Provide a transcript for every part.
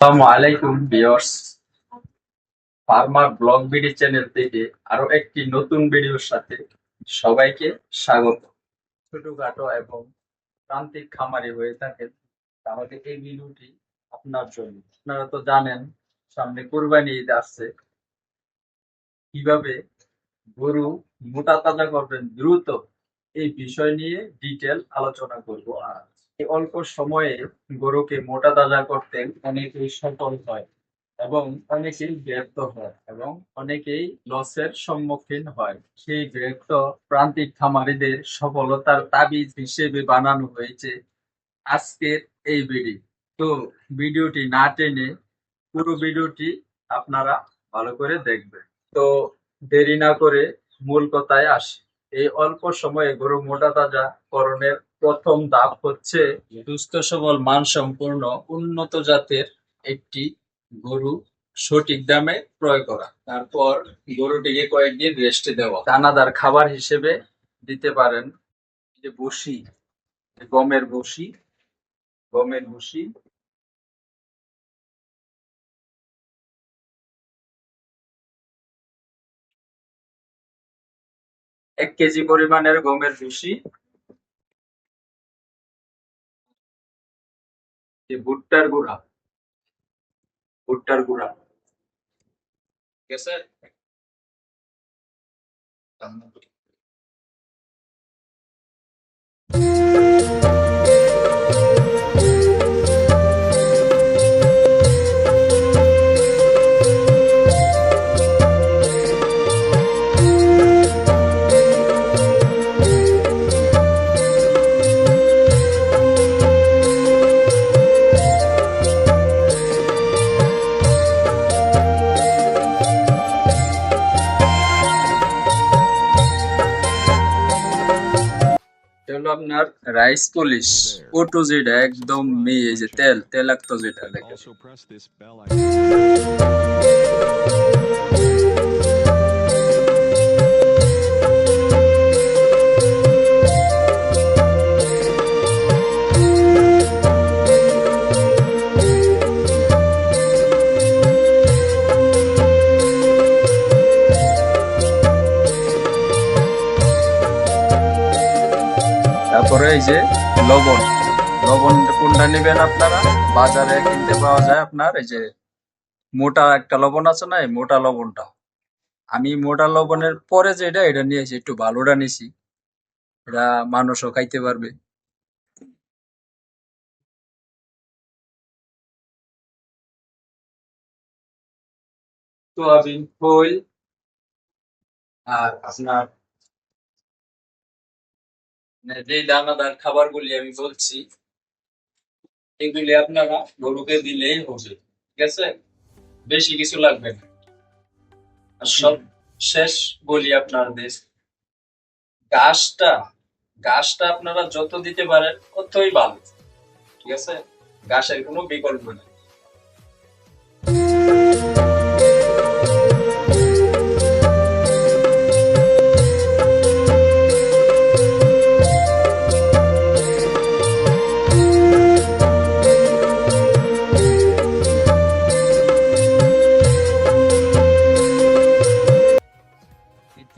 আসসালামু আলাইকুম, viewers. Farmer blog BD channel থেকে আরও একটি নতুন ভিডিওর সাথে সবাইকে স্বাগত। ছোটখাটো এবং প্রান্তিক খামারি হয়ে থাকেন, তাহলে এই ভিডিওটি আপনার জন্য। আপনারা তো জানেন, সামনে কোরবানি ঈদ আসছে। কীভাবে গরু মোটা তাজা করবেন, দ্রুত এই বিষয় নিয়ে ডিটেল আলোচনা করব আর এই অল্প সময়ে গরুকে মোটা তাজা করতে অনেকেই সফল হয় এবং অনেকেই ব্যর্থ হয় এবং অনেকেই লসের সম্মুখীন হয়। সেই ব্যর্থ প্রান্তিক খামারিদের সফলতার তাবিজ হিসেবে বানানো হয়েছে আজকের এই ভিডিও তো ভিডিওটি না টেনে পুরো ভিডিওটি আপনারা ভালো করে দেখবেন। তো দেরি না করে মূল কথায় আসি। এই অল্প সময়ে গরু মোটা তাজা করণের প্রথম ধাপ হচ্ছে সুস্থ সবল মানসম্পন্ন উন্নত জাতের একটি গরু সঠিক দামে ক্রয় করা। তারপর গরুটিকে কয়েকদিন রেস্টে দেওয়া। দানাদার খাবার হিসেবে দিতে পারেন যে বসি গমের বসি গমের বসি। এক কেজি পরিমাণের গমের ভুসি যে ভুট্টার গুঁড়া ভুট্টার গুঁড়া ঠিক আছে এটা আপনার রাইস পলিশ ওটু যেটা একদম মেয়ে যে তেল তেলাক্ত যেটা লাগে। তারপরে এই যে লবণ। লবণ কোনটা নেবেন আপনারা? বাজারে কিনতে পাওয়া যায় আপনার এই যে মোটা একটা লবণ আছে না মোটা লবণটা। আমি মোটা লবণের পরে যেটা, এটা নিয়েছি, একটু ভালোটা নিয়েছি। এটা মানুষও খাইতে পারবে। সোয়াবিন খোল আর আপনার যে দানাদার খাবারগুলি আমি বলছি, এগুলি আপনারা গরুকে দিলেই হবে, ঠিক আছে? বেশি কিছু লাগবে না। আর সব শেষ বলি আপনাদের। ঘাসটা ঘাসটা আপনারা যত দিতে পারেন, ততই ভালো, ঠিক আছে? ঘাসের কোনো বিকল্প নেই।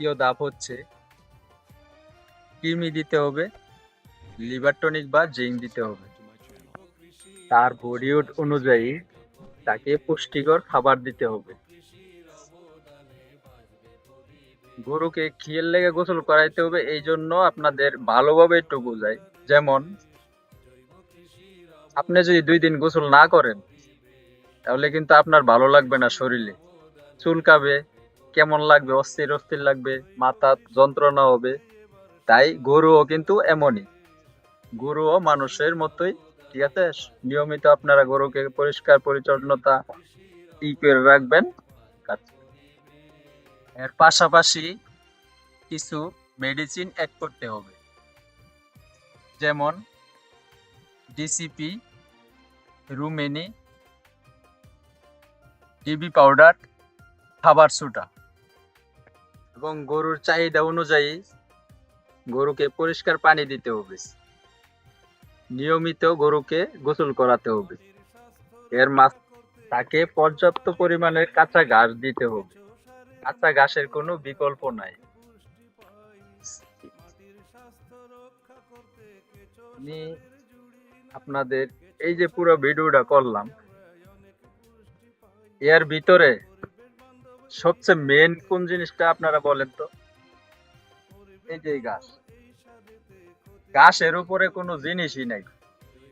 দ্বিতীয় ধাপ হচ্ছে, কৃমি দিতে হবে লিভার টনিক বা জিঙ্ক দিতে হবে। তার বডি অনুযায়ী তাকে পুষ্টিকর খাবার দিতে হবে। গরুকে খিয়ের লেগে গোসল করাইতে হবে, এই জন্য আপনাদের ভালোভাবে একটু বোঝাই। যেমন, আপনি যদি দুই দিন গোসল না করেন, তাহলে কিন্তু আপনার ভালো লাগবে না শরীরে। চুলকাবে কেমন লাগবে? অস্থির অস্থির লাগবে, মাথা যন্ত্রণা হবে। তাই গরুও কিন্তু এমনই। গরুও মানুষের মতোই, ঠিক আছে? নিয়মিত আপনারা গরুকে পরিষ্কার, পরিচ্ছন্নতা ই করে রাখবেন। এর পাশাপাশি কিছু মেডিসিন অ্যাড করতে হবে। যেমন ডিসিপি রুমেনি ডিবি পাউডার খাবার সুটা এবং গরুর চাহিদা অনুযায়ী গরুকে পরিষ্কার পানি দিতে হবে। নিয়মিত গরুকে গোসল করাতে হবে। এর মাঝ তাকে পর্যাপ্ত পরিমাণের কাঁচা ঘাস দিতে হবে। কাঁচা ঘাসের কোনো বিকল্প নাই। আমি আপনাদের এই যে পুরো ভিডিওটা করলাম, এর ভিতরে সবচেয়ে মেন কোন জিনিসটা আপনারা বলেন তো? এই যে ঘাস ঘাসের উপরে কোনো জিনিসই নাই।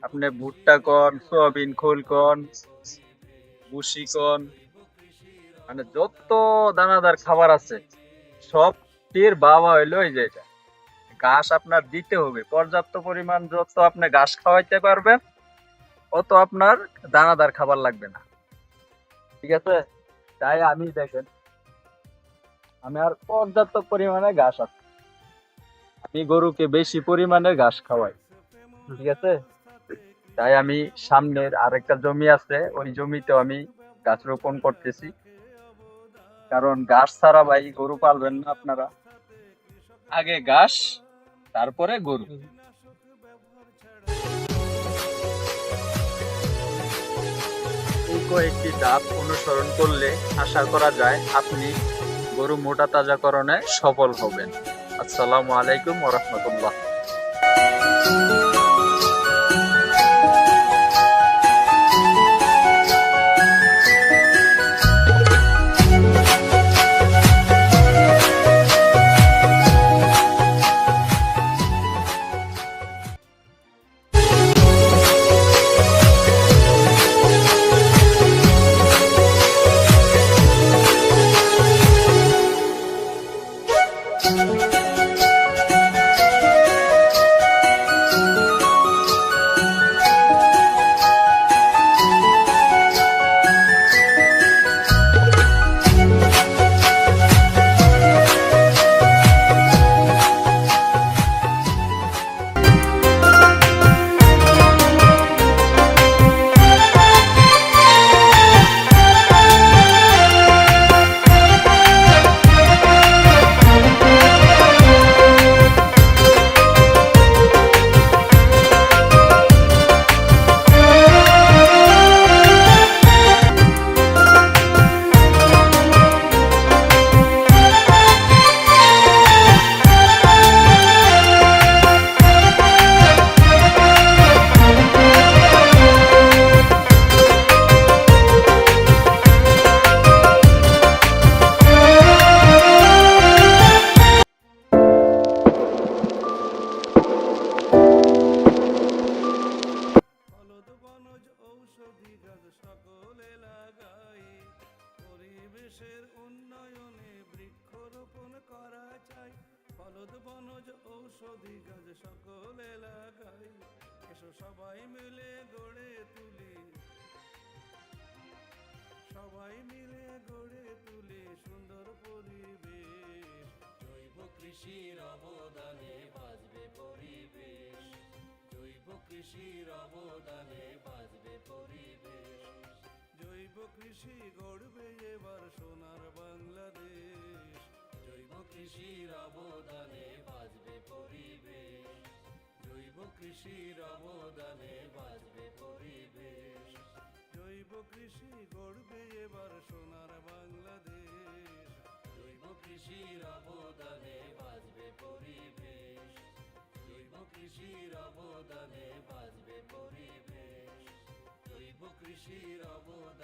আপনি ভুট্টা কন, সয়াবিন, খোল কন, ভুসি কন মানে যত দানাদার খাবার আছে সব টির বাবা হইল এই যে এটা। ঘাস আপনার দিতে হবে। পর্যাপ্ত পরিমাণ যত আপনি ঘাস খাওয়াইতে পারবেন, অত আপনার দানাদার খাবার লাগবে না। ঠিক আছে? তাই আমি দেখেন, আমি আর পর্যাপ্ত পরিমাণে ঘাস আছে আমি গরুকে বেশি পরিমাণে ঘাস খাওয়াই, ঠিক আছে? তাই আমি সামনের আরেকটা জমি আছে, ওই জমিতে আমি গাছ রোপণ করতেছি। কারণ ঘাস ছাড়া ভাই গরু পালবেন না আপনারা। আগে ঘাস, তারপরে গরু। কয়েকটি ধাপ অনুসরণ করলে আশা করা যায় আপনি গরু মোটা তাজাকরণে সফল হবেন। আসসালামু আলাইকুম ওরহমতুল্লাহ ঔষধি গাছ সকলে লাগাই এসো সবাই মিলে গড়ে তুলি। সবাই মিলে গড়ে তুলি সুন্দর পরিবেশ। জৈব কৃষির অবদানে বাঁচবে পরিবেশ। জৈব কৃষির অবদানে বাঁচবে পরিবেশ। জৈব কৃষি গড়বে এবার সোনার বাংলাদেশ। কৃষির অবদানে বাঁচবে পরিবেশ। জৈব কৃষির অবদানে বাঁচবে পরিবেশ। জৈব কৃষি গড়বে এবার সোনার বাংলাদেশ। জৈব কৃষির অবদানে বাঁচবে পরিবেশ। জৈব কৃষির অবদানে বাঁচবে পরিবেশ। জৈব কৃষির অবদানে